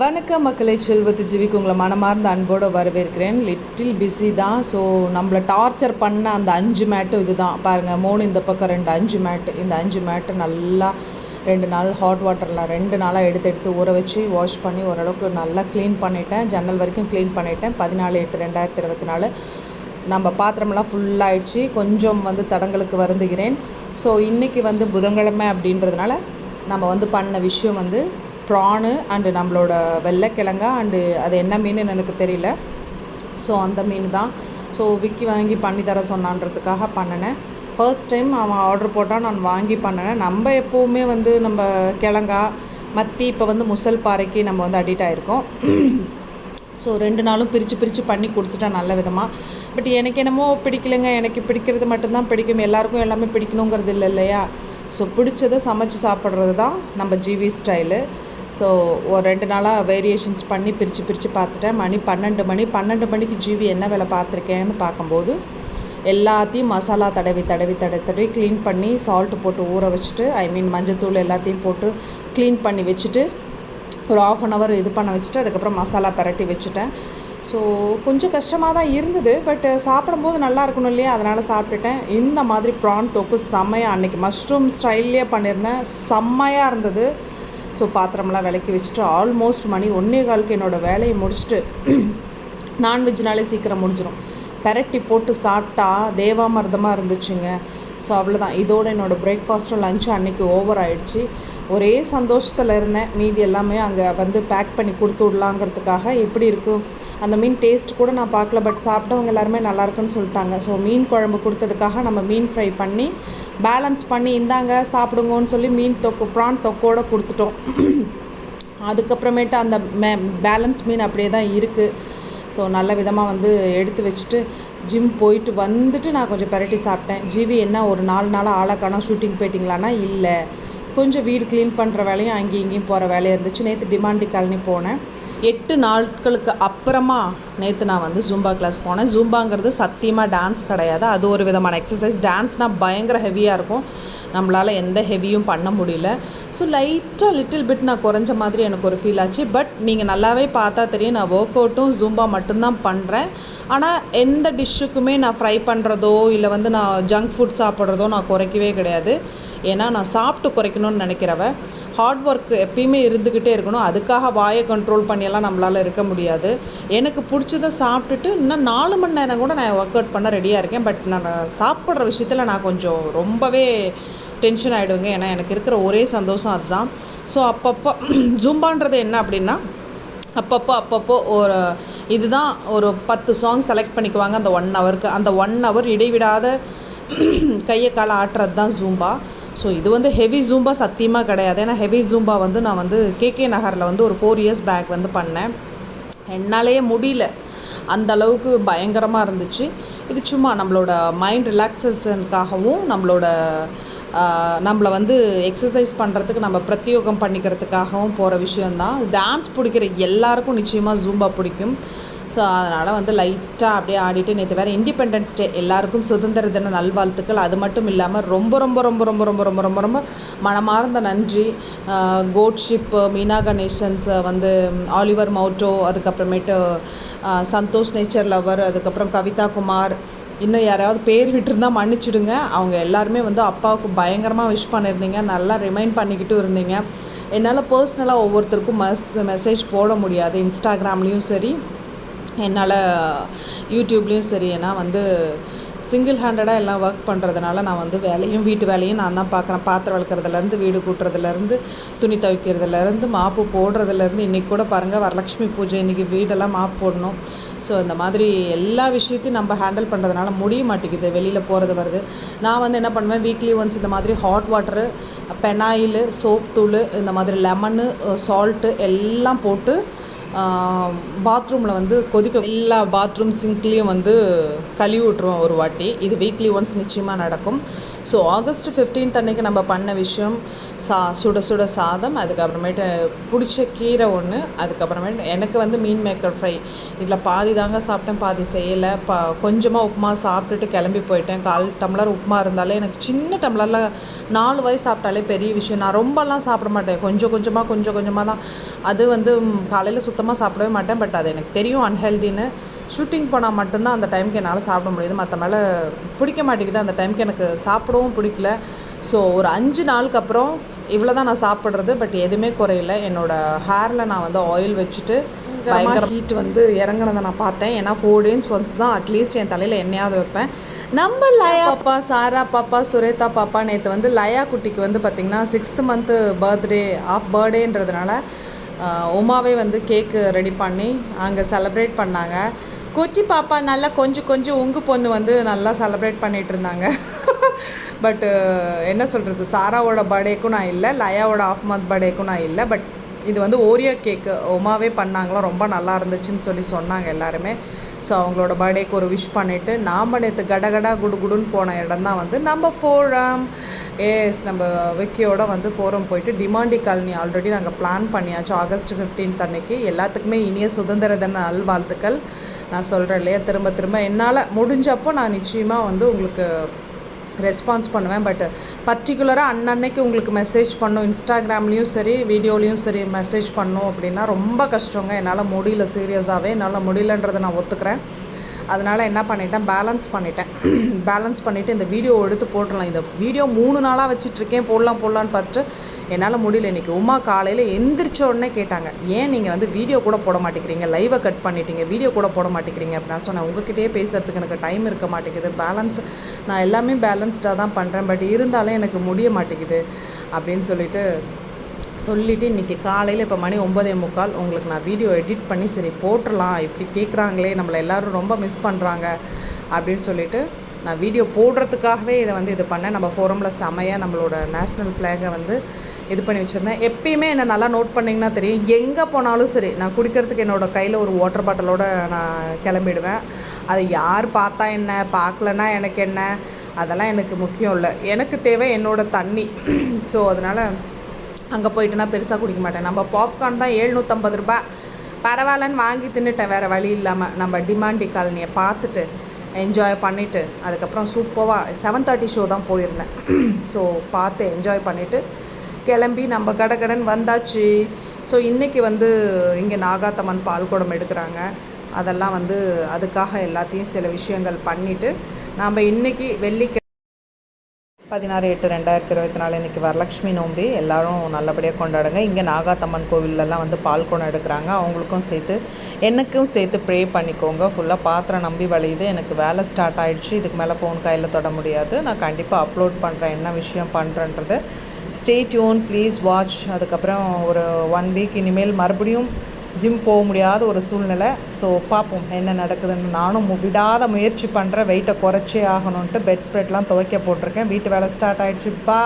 வணக்கம் மக்களை செல்வத்து ஜீவிக்கு உங்களை மனமார்ந்த அன்போடு வரவேற்கிறேன். லிட்டில் பிஸி தான். ஸோ நம்மளை டார்ச்சர் பண்ண அந்த அஞ்சு மேட்டு இது தான் பாருங்கள் மூணு இந்த பக்கம் ரெண்டு அஞ்சு மேட்டு இந்த அஞ்சு மேட்டு நல்லா ரெண்டு நாள் ஹாட் வாட்டரில் ரெண்டு நாளாக எடுத்து எடுத்து ஊற வச்சு வாஷ் பண்ணி ஓரளவுக்கு நல்லா க்ளீன் பண்ணிட்டேன். ஜன்னல் வரைக்கும் க்ளீன் பண்ணிட்டேன். பதினாலு எட்டு ரெண்டாயிரத்தி இருபத்தி நாலு. நம்ம பாத்திரமெல்லாம் ஃபுல்லாகிடுச்சு கொஞ்சம் வந்து தடங்களுக்கு வருந்துகிறேன். ஸோ இன்றைக்கி வந்து புதன்கிழமை அப்படின்றதுனால நம்ம வந்து பண்ண விஷயம் வந்து ப்ரானு அண்டு நம்மளோட வெள்ளைக்கிழங்கா அண்டு அது என்ன மீன் எனக்கு தெரியல. ஸோ அந்த மீன் தான். ஸோ விக்கி வாங்கி பண்ணி தர சொன்னான்றதுக்காக பண்ணினேன். ஃபர்ஸ்ட் டைம் அவன் ஆர்டர் போட்டால் நான் வாங்கி பண்ணினேன். நம்ம எப்போவுமே வந்து நம்ம கிழங்கா மத்தி இப்போ வந்து முசல் பாறைக்கு நம்ம வந்து அடிக்ட் ஆகிருக்கோம் ஸோ ரெண்டு நாளும் பிரித்து பிரித்து பண்ணி கொடுத்துட்டேன் நல்ல விதமாக பட் எனக்கு என்னமோ பிடிக்கலைங்க. எனக்கு பிடிக்கிறது மட்டும்தான் பிடிக்கும். எல்லாருக்கும் எல்லாமே பிடிக்கணுங்கிறது இல்லை இல்லையா? ஸோ பிடிச்சதை சமைச்சு சாப்பிட்றது தான் நம்ம ஜிவி ஸ்டைலு ஸோ ஒரு ரெண்டு நாளாக வேரியேஷன்ஸ் பண்ணி பிரித்து பிரித்து பார்த்துட்டேன். மணி பன்னெண்டு மணி பன்னெண்டு மணிக்கு ஜிவி என்ன வேலை பார்த்துருக்கேன்னு பார்க்கும்போது எல்லாத்தையும் மசாலா தடவி தடவி தடவி தடவி க்ளீன் பண்ணி சால்ட்டு போட்டு ஊற வச்சுட்டு ஐ மீன் மஞ்சத்தூள் எல்லாத்தையும் போட்டு க்ளீன் பண்ணி வச்சுட்டு ஒரு ஆஃப் அன் ஹவர் இது பண்ண வச்சுட்டு அதுக்கப்புறம் மசாலா பரட்டி வச்சுட்டேன். ஸோ கொஞ்சம் கஷ்டமாக தான் இருந்தது பட் சாப்பிடும்போது நல்லா இருக்கணும் இல்லையா? அதனால் சாப்பிட்டுட்டேன். இந்த மாதிரி ப்ரான் தொக்கு செம்மையாக அன்றைக்கி மஷ்ரூம் ஸ்டைல்லே பண்ணியிருந்தேன் செம்மையாக இருந்தது. ஸோ பாத்திரம்லாம் விளக்கி வச்சுட்டு ஆல்மோஸ்ட் மணி ஒன்றே காலுக்கு என்னோடய வேலையை முடிச்சுட்டு நான்வெஜ்னாலே சீக்கிரம் முடிஞ்சிடும் பெரட்டி போட்டு சாப்பிட்டா தேவாமிர்தமாக இருந்துச்சுங்க. ஸோ அவ்வளோதான் இதோட என்னோடய பிரேக்ஃபாஸ்ட்டும் லஞ்சும் அன்றைக்கி ஓவர் ஆகிடுச்சு ஒரே சந்தோஷத்தில் இருந்தேன். மீதி எல்லாமே அங்கே வந்து பேக் பண்ணி கொடுத்து விடலாங்கிறதுக்காக எப்படி இருக்கும்? அந்த மீன் டேஸ்ட் கூட நான் பார்க்கல பட் சாப்பிட்டவங்க எல்லாருமே நல்லாயிருக்குன்னு சொல்லிட்டாங்க. ஸோ மீன் குழம்பு கொடுத்ததுக்காக நம்ம மீன் ஃப்ரை பண்ணி பேலன்ஸ் பண்ணி இந்தாங்க சாப்பிடுங்கன்னு சொல்லி மீன் தொக்கு ப்ரான் தொக்கோடு கொடுத்துட்டோம். அதுக்கப்புறமேட்டு அந்த மே பேலன்ஸ் மீன் அப்படியே தான் இருக்குது ஸோ நல்ல விதமாக வந்து எடுத்து வச்சுட்டு ஜிம் போயிட்டு வந்துட்டு நான் கொஞ்சம் பரட்டி சாப்பிட்டேன். ஜிவி என்ன ஒரு நாலு நாளாக ஆளாக்கான ஷூட்டிங் போயிட்டிங்களான்னா இல்லை. கொஞ்சம் வீடு க்ளீன் பண்ணுற வேலையும் அங்கேயும் இங்கேயும் போகிற வேலையாக இருந்துச்சு. நேற்று டிமாண்டி காலனி போனேன். எட்டு நாட்களுக்கு அப்புறமா நேற்று நான் வந்து ஜூம்பா கிளாஸ் போனேன். ஜூம்பாங்கிறது சத்தியமாக டான்ஸ் கிடையாது. அது ஒரு விதமான எக்ஸசைஸ் டான்ஸ்னால் பயங்கர ஹெவியாக இருக்கும். நம்மளால் எந்த ஹெவியும் பண்ண முடியல. ஸோ லைட்டாக லிட்டில் பிட் நான் குறைஞ்ச மாதிரி எனக்கு ஒரு ஃபீல் ஆச்சு. பட் நீங்கள் நல்லாவே பார்த்தா தெரியும். நான் ஒர்க் அவுட்டும் ஜூம்பா மட்டும்தான் பண்ணுறேன் ஆனால் எந்த டிஷ்ஷுக்குமே நான் ஃப்ரை பண்ணுறதோ இல்லை வந்து நான் ஜங்க் ஃபுட் சாப்பிட்றதோ நான் குறைக்கவே கிடையாது. ஏன்னா நான் சாப்பிட்டு குறைக்கணும்னு நினைக்கிறவ ஹார்ட் ஒர்க் எப்பயுமே இருந்துக்கிட்டே இருக்கணும். அதுக்காக வாயை கண்ட்ரோல் பண்ணியெல்லாம் நம்மளால் இருக்க முடியாது. எனக்கு பிடிச்சதை சாப்பிட்டுட்டு இன்னும் நாலு மணி நேரம் கூட நான் ஒர்க் அவுட் பண்ண ரெடியாக இருக்கேன். பட் நான் சாப்பிட்ற விஷயத்தில் நான் கொஞ்சம் ரொம்பவே டென்ஷன் ஆகிடுவேங்க ஏன்னா எனக்கு இருக்கிற ஒரே சந்தோஷம் அதுதான். ஸோ அப்பப்போ ஜூம்பான்றது என்ன அப்படின்னா அப்பப்போ அப்பப்போ ஒரு இதுதான் ஒரு பத்து சாங் செலக்ட் பண்ணிக்குவாங்க. அந்த ஒன் ஹவருக்கு அந்த ஒன் ஹவர் இடைவிடாத கையை காலை ஆட்டுறது தான் ஜூம்பா. ஸோ இது வந்து ஹெவி ஜூம்பா சத்தியமாக கிடையாது. ஏன்னா ஹெவி ஜூம்பா வந்து நான் வந்து கேகே நகரில் வந்து ஒரு ஃபோர் இயர்ஸ் பேக் வந்து பண்ணேன். என்னாலேயே முடியல. அந்த அளவுக்கு பயங்கரமாக இருந்துச்சு. இது சும்மா நம்மளோட மைண்ட் ரிலாக்ஸேஷனுக்காகவும் நம்மளோட நம்மளை வந்து எக்ஸசைஸ் பண்ணுறதுக்கு நம்ம பிரத்யோகம் பண்ணிக்கிறதுக்காகவும் போகிற விஷயந்தான் டான்ஸ் பிடிக்கிற எல்லாருக்கும் நிச்சயமாக ஜூம்பா பிடிக்கும். ஸோ அதனால் வந்து லைட்டாக அப்படியே ஆடிட்டு நேற்று வேறு இண்டிபெண்டன்ஸ் டே எல்லாருக்கும் சுதந்திர தின நல்வாழ்த்துக்கள். அது மட்டும் இல்லாமல் ரொம்ப ரொம்ப ரொம்ப ரொம்ப ரொம்ப ரொம்ப ரொம்ப ரொம்ப மனமார்ந்த நன்றி. கோட்ஷிப்பு மீனா கணேசன்ஸ் வந்து ஆலிவர் மவுட்டோ அதுக்கப்புறமேட்டு சந்தோஷ் நேச்சர் லவர் அதுக்கப்புறம் கவிதா குமார். இன்னும் யாராவது பேர் விட்டுருந்தா மன்னிச்சிடுங்க. அவங்க எல்லாருமே வந்து அப்பாவுக்கு பயங்கரமாக விஷ் பண்ணியிருந்தீங்க. நல்லா ரிமைண்ட் பண்ணிக்கிட்டு இருந்தீங்க. என்னால் பர்சனலாக ஒவ்வொருத்தருக்கும் மஸ் மெசேஜ் போட முடியாது. இன்ஸ்டாகிராம்லேயும் சரி. என்னால் யூடியூப்லேயும் சரி ஏன்னா வந்து சிங்கிள் ஹேண்டடாக எல்லாம் ஒர்க் பண்ணுறதுனால நான் வந்து வேலையும் வீட்டு வேலையும் நான் தான் பார்க்குறேன் பாத்திரம் வளர்க்குறதுலேருந்து வீடு கூட்டுறதுலேருந்து துணி துவைக்கிறதுலேருந்து மாப்பு போடுறதுலேருந்து இன்றைக்கி கூட பாருங்கள் வரலட்சுமி பூஜை இன்றைக்கி வீடெல்லாம் மாப்பு போடணும். ஸோ இந்த மாதிரி எல்லா விஷயத்தையும் நம்ம ஹேண்டில் பண்ணுறதுனால முடிய மாட்டேங்குது. வெளியில் போகிறது வருது நான் வந்து என்ன பண்ணுவேன் வீக்லி ஒன்ஸ் இந்த மாதிரி ஹாட் வாட்டரு பெனாயில் சோப் தூள் இந்த மாதிரி லெமனு சால்ட்டு எல்லாம் போட்டு பாத்ரூமில் வந்து கொதிக்க எல்லா பாத்ரூம் சிங்க்லேயும் வந்து கழுவி விட்ருவோம் ஒரு வாட்டி. இது வீக்லி ஒன்ஸ் நிச்சயமாக நடக்கும். ஸோ ஆகஸ்ட் ஃபிஃப்டீன்த் அன்னைக்கு நம்ம பண்ண விஷயம் சா சுட சுட சாதம் அதுக்கப்புறமேட்டு பிடிச்ச கீரை ஒன்று அதுக்கப்புறமேட்டு எனக்கு வந்து மீன் மேக்கர் ஃப்ரை இதில் பாதி தாங்க சாப்பிட்டேன் பாதி செய்யலை. பா கொஞ்சமாக உப்புமா சாப்பிட்டுட்டு கிளம்பி போயிட்டேன். கால் டம்ளர் உப்புமா இருந்தாலே எனக்கு சின்ன டம்ளரில் நாலு வயசு சாப்பிட்டாலே பெரிய விஷயம். நான் ரொம்பலாம் சாப்பிட மாட்டேன். கொஞ்சம் கொஞ்சமாக கொஞ்சம் கொஞ்சமாக தான் அது வந்து காலையில் சுத்தமாக சாப்பிடவே மாட்டேன். பட் அது எனக்கு தெரியும் அன்ஹெல்தின்னு ஷூட்டிங் போனால் மட்டும்தான் அந்த டைமுக்கு என்னால் சாப்பிட முடியுது. மற்ற மேலே பிடிக்க மாட்டேங்குது. அந்த டைமுக்கு எனக்கு சாப்பிடவும் பிடிக்கல. ஸோ ஒரு அஞ்சு நாளுக்கு அப்புறம் இவ்வளோ தான் நான் சாப்பிட்றது. பட் எதுவுமே குறையல. என்னோடய ஹேரில் நான் வந்து ஆயில் வச்சுட்டு பயங்கர ஹீட் வந்து இறங்குனதை நான் பார்த்தேன். ஏன்னா ஃபோர் டேஸ் வந்து தான் அட்லீஸ்ட் என் தலையில் எண்ணெயாவது வைப்பேன். நம்ம லயா பாப்பா சாரா பாப்பா சுரேதா பாப்பா நேற்று வந்து லயா குட்டிக்கு வந்து பார்த்திங்கன்னா சிக்ஸ்த் மந்த்து பர்த்டே ஆஃப் பர்த்டேன்றதுனால உமாவே வந்து கேக்கு ரெடி பண்ணி அங்கே செலப்ரேட் பண்ணாங்க. குட்டி பாப்பா நல்லா கொஞ்சம் கொஞ்சம் உங்கு பொண்ணு வந்து நல்லா செலப்ரேட் பண்ணிகிட்டு இருந்தாங்க. பட்டு என்ன சொல்கிறது சாராவோட பர்த்டேக்கும் நான் இல்லை லயாவோட ஆஃப் மந்த் பர்த்டேக்கும் நான் இல்லை பட் இது வந்து ஓரியோ கேக்கு உமாவே பண்ணாங்களோ ரொம்ப நல்லா இருந்துச்சுன்னு சொல்லி சொன்னாங்க எல்லாருமே. ஸோ அவங்களோட பர்த்டேக்கு ஒரு விஷ் பண்ணிவிட்டு நாம் நேற்று கடகடா குடு குடுன்னு போன இடம் தான் வந்து நம்ம ஃபோரம் ஏஎஸ் நம்ம விக்கியோட வந்து ஃபோரம் போயிட்டு டிமாண்டி காலனி ஆல்ரெடி நாங்கள் பிளான் பண்ணியாச்சு. ஆகஸ்ட் ஃபிஃப்டீன்த் அன்னைக்கு. எல்லாத்துக்குமே இனிய சுதந்திர தின நல்வாழ்த்துக்கள். நான் சொல்கிறேன் இல்லையா? திரும்ப திரும்ப என்னால் முடிஞ்சப்போ நான் நிச்சயமாக வந்து உங்களுக்கு ரெஸ்பான்ஸ் பண்ணுவேன் பட் பர்டிகுலராக அன்னன்னைக்கு உங்களுக்கு மெசேஜ் பண்ணும். இன்ஸ்டாகிராம்லேயும் சரி வீடியோலேயும் சரி மெசேஜ் பண்ணும் அப்படின்னா ரொம்ப கஷ்டங்க. என்னால் முடியல சீரியஸாகவே என்னால் முடியலன்றதை நான் ஒத்துக்கிறேன். அதனால் என்ன பண்ணிட்டேன் பேலன்ஸ் பண்ணிட்டேன். பேலன்ஸ் பண்ணிவிட்டு இந்த வீடியோ எடுத்து போட்டுடலாம் இந்த வீடியோ மூணு நாளாக வச்சிட்ருக்கேன். போடலாம் போடலான்னு பார்த்துட்டு என்னால் முடியல. இன்றைக்கி உமா காலையில் எந்திரிச்ச உடனே கேட்டாங்க ஏன் நீங்கள் வந்து வீடியோ கூட போட மாட்டேங்கிறீங்க? லைவை கட் பண்ணிட்டீங்க. வீடியோ கூட போட மாட்டேங்கிறீங்க. அப்படின்னு சொன்னேன். உங்ககிட்டயே பேசுகிறதுக்கு எனக்கு டைம் இருக்க மாட்டேங்குது. பேலன்ஸ் நான் எல்லாமே பேலன்ஸ்டாக தான் பண்ணுறேன் பட் இருந்தாலும் எனக்கு முடிய மாட்டேங்குது அப்படின்னு சொல்லிட்டு சொல்லிவிட்டு இன்றைக்கி காலையில் இப்போ மணி ஒம்பதே முக்கால் உங்களுக்கு நான் வீடியோ எடிட் பண்ணி சரி போட்டுடலாம் இப்படி கேட்குறாங்களே நம்மளை எல்லோரும் ரொம்ப மிஸ் பண்ணுறாங்க அப்படின்னு சொல்லிட்டு நான் வீடியோ போடுறதுக்காகவே இதை வந்து இது பண்ணேன். நம்ம ஃபோரமில் செமையாக நம்மளோட நேஷ்னல் ஃப்ளாகை வந்து இது பண்ணி வச்சுருந்தேன். எப்பயுமே என்னை நல்லா நோட் பண்ணிங்கன்னா தெரியும். எங்கே போனாலும் சரி நான் குடிக்கிறதுக்கு என்னோடய கையில் ஒரு வாட்டர் பாட்டிலோடு நான் கிளம்பிடுவேன். அதை யார் பார்த்தா என்ன பார்க்கலன்னா எனக்கு என்ன? அதெல்லாம் எனக்கு முக்கியம் இல்லை. எனக்கு தேவை என்னோடய தண்ணி. ஸோ அதனால் அங்கே போயிட்டுனா பெருசாக குடிக்க மாட்டேன். நம்ம பாப்கார்ன் தான் எழுநூற்றம்பது ரூபாய். பரவாயில்லன்னு வாங்கி தின்னுட்டேன் வேறு வழி இல்லாமல் நம்ம டிமாண்டி காலனியை பார்த்துட்டு என்ஜாய் பண்ணிவிட்டு அதுக்கப்புறம் சூப்பராக செவன் தேர்ட்டி ஷோ தான் போயிருந்தேன். ஸோ பார்த்து என்ஜாய் பண்ணிவிட்டு கிளம்பி நம்ம கடை கடன் வந்தாச்சு. ஸோ இன்றைக்கி வந்து இங்கே நாகாத்தம்மன் பால்குடம் எடுக்கிறாங்க. அதெல்லாம் வந்து அதுக்காக எல்லாத்தையும் சில விஷயங்கள் பண்ணிவிட்டு நாம் இன்றைக்கி வெள்ளிக்கிழமை பதினாறு எட்டு ரெண்டாயிரத்தி இருபத்தி நாலு இன்றைக்கி வரலட்சுமி நோம்பி. எல்லோரும் நல்லபடியாக கொண்டாடுங்க. இங்கே நாகாத்தம்மன் கோவிலெலாம் வந்து பால் குடம் எடுக்கிறாங்க. அவங்களுக்கும் சேர்த்து எனக்கும் சேர்த்து ப்ரே பண்ணிக்கோங்க. ஃபுல்லாக பாத்திரம் நம்பி வழியுது. எனக்கு வேலை ஸ்டார்ட் ஆகிடுச்சு இதுக்கு மேலே ஃபோன் கையில் தொட முடியாது. நான் கண்டிப்பாக அப்லோட் பண்ணுறேன் என்ன விஷயம் பண்ணுறேன்றது ஸ்டே டியூன் ப்ளீஸ் வாட்ச் அதுக்கப்புறம் ஒரு ஒன் வீக் இனிமேல் மறுபடியும் ஜிம் போக முடியாத ஒரு சூழ்நிலை. ஸோ பார்ப்போம் என்ன நடக்குதுன்னு. நானும் விடாத முயற்சி பண்ணுறேன் வெயிட்டை குறைச்சே ஆகணுன்ட்டு பெட் ஸ்ப்ரெட்லாம் துவைக்க போட்டிருக்கேன். வீட்டு வேலை ஸ்டார்ட் ஆகிடுச்சு பா